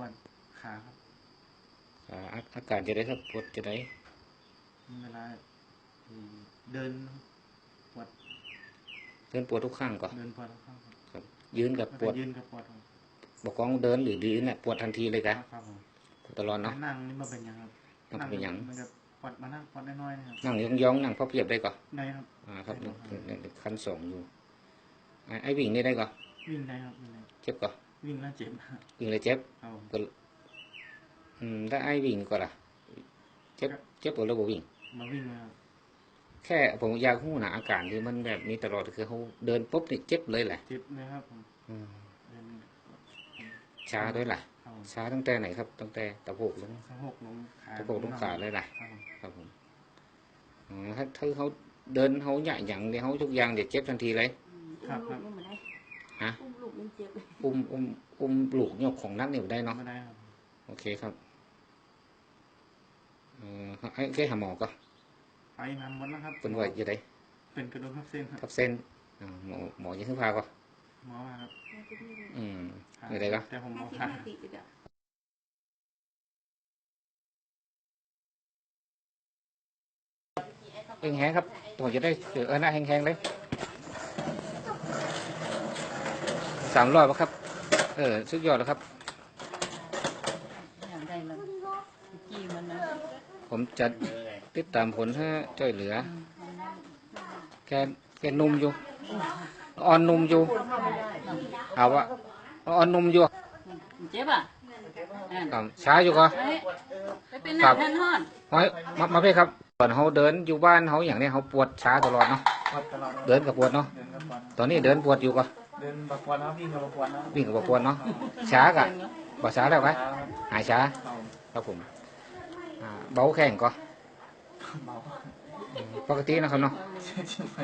วดขาครับอ่าอาอาการจะได้ครับปวดจะได้เวลาที่เดินปวดเดินปวดทุกข้างก่อนเดินปวดข้างครับครับ ยืนกับแล้วปก็วดยืนกับปวดครับบอกกองเดินหรือยืนเนี่ยปวดทันทีเลยกะครับผมปวดตลอดเนาะนั่งนี่มาเป็นหยังครับนั่งเป็นหยังมันจะปวดมานั่งปวดน้อยๆนะครับนั่งยองๆนั่งพอเพียบได้ก่อนได้ครับอ่าครับนี่นี่นี่ขั้นสองอยู่อ่าไอ้วิ่งนี่ได้ก่อนวิ่งได้ครับวิ่งได้เจ็บก่อน วิ่งแล้วเจ็บครับวิ่งเลยเจ็บครับผมก็อืมถ้าไอ้วิ่งก่อนล่ะ เจ็บเจ็บปวดแล้วบ่วิ่งมาวิ่งมาครับแค่ผมอยากหู้หนาอาการที่มันแบบนี้ตลอดคือเขาเดินปุ๊บนี่เจ็บเลยแหละเจ็บเลยครับผมอืมเดินช้าด้วยล่ะครับผมช้าตั้งแต่ไหนครับตั้งแต่ตะโพกลงสะโพกลงขาตะโพกลงขาเลยล่ะครับผมครับผมอ๋อถ้าถ้าเขาเดินเขาใหญ่หยังเดี๋ยวเขาทุกอย่างเดี๋ยวเจ็บทันทีเลยอุ้มลูกมันมาได้ ฮะอุ้มลูกมันเจ็บอุ้มอุ้มอุ้มลูกยกของนักนี่บ่ได้เนาะไม่ได้ครับโอเคครับเออให้แค่หาหมอก็ไปมาหมดแล้วครับเป็นว่าจะได้เป็นกระดูกทับเส้นครับทับเส้นอ่าหมอหมอยังขึ้นพาก็หมอว่าครับอืมอะไรก็แต่ผมหมห้าอสิบผ่าห้าสิบเดี๋ยวแห้งๆครับผมจะได้เจอเออหน้าแห้งๆเลย สามร้อยป่ะครับ เออสุดยอดแล้วครับ อย่างใดมันกี่มันนะผมจะติดตามผลให้ช่วยเหลืออืมมันนั่นแกแกนุ่มอยู่ อ่อนนุ่มอยู่ เอาวะอ่อนนุ่มอยู่มันเจ็บอะนั่นครับช้าอยู่ก็เฮ้ยไปเป็นครันับกแทนฮอนเฮ้ยมามาเพ่ครับก่อนเขาเดินอยู่บ้านเขาอย่างนี้เขาปวดช้าตลอดเนาะปวดตลอดเดินกับปวดเนาะเดินกับปวดตอนนี้เดินปวดอยู่ก็ เดินกับปวดแล้ววิ่งกับปวดแล้ววิ่งกับปวดเนาะช้ากะบ่ช้าแล้วไหมครับหายช้าเอาครับผมอ่าเบาแข้งก็เบาปกตินะครับเนาะเชื่อไป